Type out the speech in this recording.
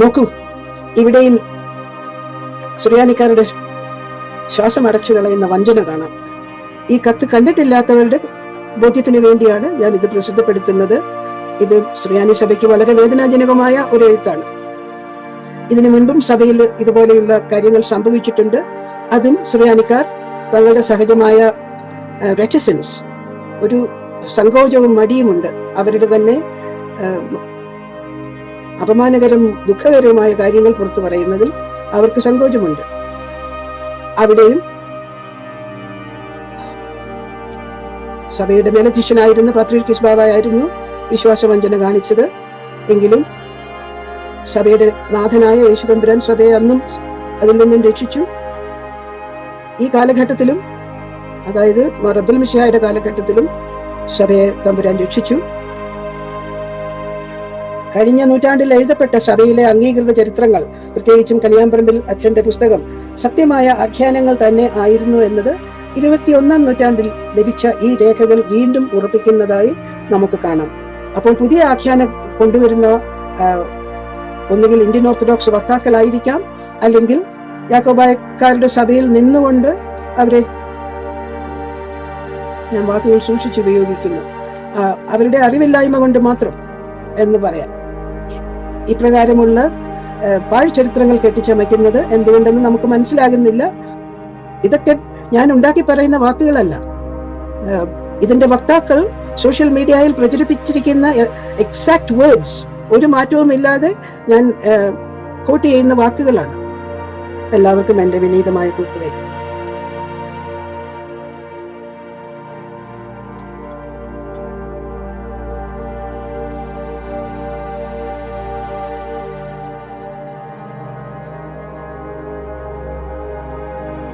നോക്കൂ. ഇവിടെയും സുറിയാനിക്കാരുടെ ശ്വാസം അടച്ചു കളയുന്ന വഞ്ചന കാണാം. ഈ കത്ത് കണ്ടിട്ടില്ലാത്തവരുടെ ബോധ്യത്തിന് വേണ്ടിയാണ് ഞാൻ ഇത് പ്രസിദ്ധപ്പെടുത്തുന്നത്. ഇത് സുറിയാനി സഭയ്ക്ക് വളരെ വേദനാജനകമായ ഒരു എഴുത്താണ്. ഇതിനു മുൻപും സഭയിൽ ഇതുപോലെയുള്ള കാര്യങ്ങൾ സംഭവിച്ചിട്ടുണ്ട്. അതും സുറിയാനിക്കാർ തങ്ങളുടെ സഹജമായ റെറ്റിസൻസ് ഒരു സങ്കോചവും മടിയുമുണ്ട്. അവരുടെ തന്നെ അപമാനകരം ദുഃഖകരവുമായ കാര്യങ്ങൾ പുറത്തു പറയുന്നതിൽ അവർക്ക് സങ്കോചമുണ്ട്. അവിടെയും സഭയുടെ മേലധ്യക്ഷനായിരുന്ന പത്രീർക്കിസ് ബാബായായിരുന്നു വിശ്വാസവഞ്ചന കാണിച്ചത്. എങ്കിലും സഭയുടെ നാഥനായ യേശുതമ്പുരാൻ സഭയെ അന്നും അതിൽ നിന്നും രക്ഷിച്ചു. ഈ കാലഘട്ടത്തിലും അതായത് റബ്ദുൽ മിഷായുടെ കാലഘട്ടത്തിലും സഭയെ തമ്പുരാൻ രക്ഷിച്ചു. കഴിഞ്ഞ നൂറ്റാണ്ടിൽ എഴുതപ്പെട്ട സഭയിലെ അംഗീകൃത ചരിത്രങ്ങൾ പ്രത്യേകിച്ചും കണിയാമ്പറമ്പിൽ അച്ഛന്റെ പുസ്തകം സത്യമായ ആഖ്യാനങ്ങൾ തന്നെ ആയിരുന്നു എന്നത് ഇരുപത്തിയൊന്നാം നൂറ്റാണ്ടിൽ ലഭിച്ച ഈ രേഖകൾ വീണ്ടും ഉറപ്പിക്കുന്നതായി നമുക്ക് കാണാം. അപ്പോൾ പുതിയ ആഖ്യാനം കൊണ്ടുവരുന്ന ഒന്നുകിൽ ഇന്ത്യൻ ഓർത്തഡോക്സ് വക്താക്കളായിരിക്കാം അല്ലെങ്കിൽ യാക്കോബായക്കാരുടെ സഭയിൽ നിന്നുകൊണ്ട് അവരെ ഞാൻ വാക്കുകൾ സൂക്ഷിച്ചുപയോഗിക്കുന്നു അവരുടെ അറിവില്ലായ്മ കൊണ്ട് മാത്രം എന്ന് പറയാം. ഇപ്രകാരമുള്ള പാഴ്ചരിത്രങ്ങൾ കെട്ടിച്ചമയ്ക്കുന്നത് എന്തുകൊണ്ടെന്ന് നമുക്ക് മനസ്സിലാകുന്നില്ല. ഇതൊക്കെ ഞാൻ ഉണ്ടാക്കി പറയുന്ന വാക്കുകളല്ല. ഇതിന്റെ വക്താക്കൾ സോഷ്യൽ മീഡിയയിൽ പ്രചരിപ്പിച്ചിരിക്കുന്ന എക്സാക്ട് വേർഡ്സ് ഒരു മാറ്റവും ഇല്ലാതെ ഞാൻ കോട്ട് ചെയ്യുന്ന വാക്കുകളാണ്. എല്ലാവർക്കും എന്റെ വിനീതമായ കൂട്ടുകൈ.